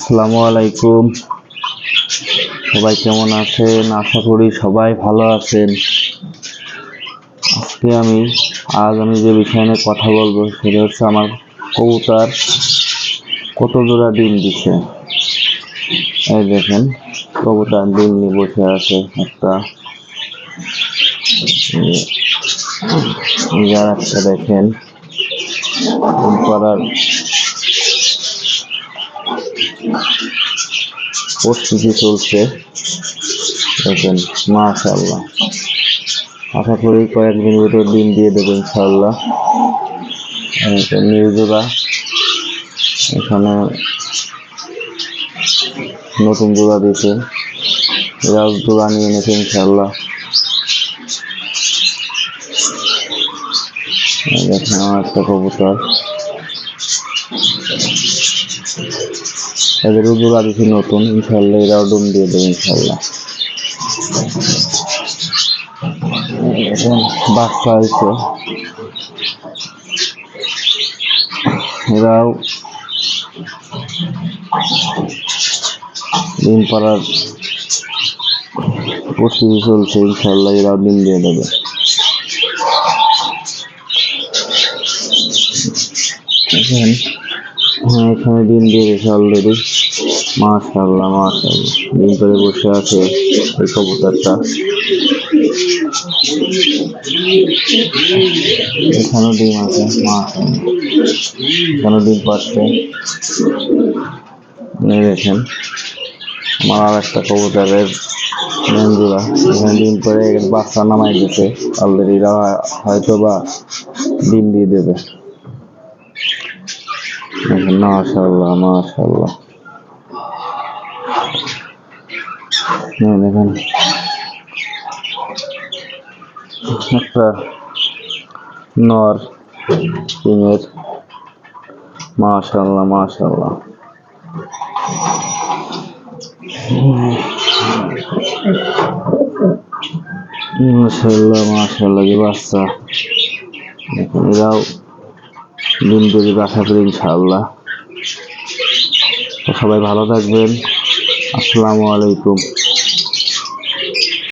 আসসালামু আলাইকুম। সবাই কেমন আছেন? আশা করি সবাই ভালো আছেন। আজকে আমি, আজ আমি যে বিষয় নিয়ে কথা বলব, সেটা হচ্ছে আমার কবুতর কত জোড়া ডিম দিছে। এই দেখেন, কবুতর ডিম নিয়ে বসে আছে একটা। এই যে আর একটা দেখেন পাড়ার প্রস্তুতি চলছে। দেখেন মাশাল্লাহ আশা করি কয়েকদিন ভিতর ডিম দিয়ে দেবো ইনশাল্লাহ নিউজোরা এখানে নতুন জোড়া দিয়েছে। এরাও জোড়া নিয়ে এনেছে ইনশাল্লাহ দেখেন, আমার একটা কবুতর। এদেরও জোড়া দিয়েছি নতুন? ইনশাল্লাহ এরাও ডুম দিয়ে দেবে ইনশাল্লাহ এখন বাচ্চা হয়েছে। এরাও ডিম পাড়ার প্রস্তুতি চলছে ইনশাল্লাহ এরাও ডিম দিয়ে দেবে। এখন হ্যাঁ এখানে ডিম দিয়ে দিয়েছে অলরেডি মাশাল্লাহ মাশাল্লাহ ডিম করে বসে আছে এই কবুতরটা। এখানেও ডিম আছে মাশাল্লাহ এখানেও ডিম পাচ্ছে। দেখেন, আমার আর একটা কবুতরের মেনজুরা এখানে ডিম করে বাচ্চা নামাই দিয়েছে অলরেডি হয়তো বা ডিম দিয়ে দেবে। মাশাল্লাহ মাশাল্লাহ দেখেন। একটা নর সিংয়ের মাশাল্লাহ মাশাল্লাহ মাশাল্লাহ মাশাল্লাহ যে বাচ্চা। এরাও ডিম তৈরি আশা করি ইনশাআল্লাহ। সবাই ভালো থাকবেন। আসসালামু আলাইকুম।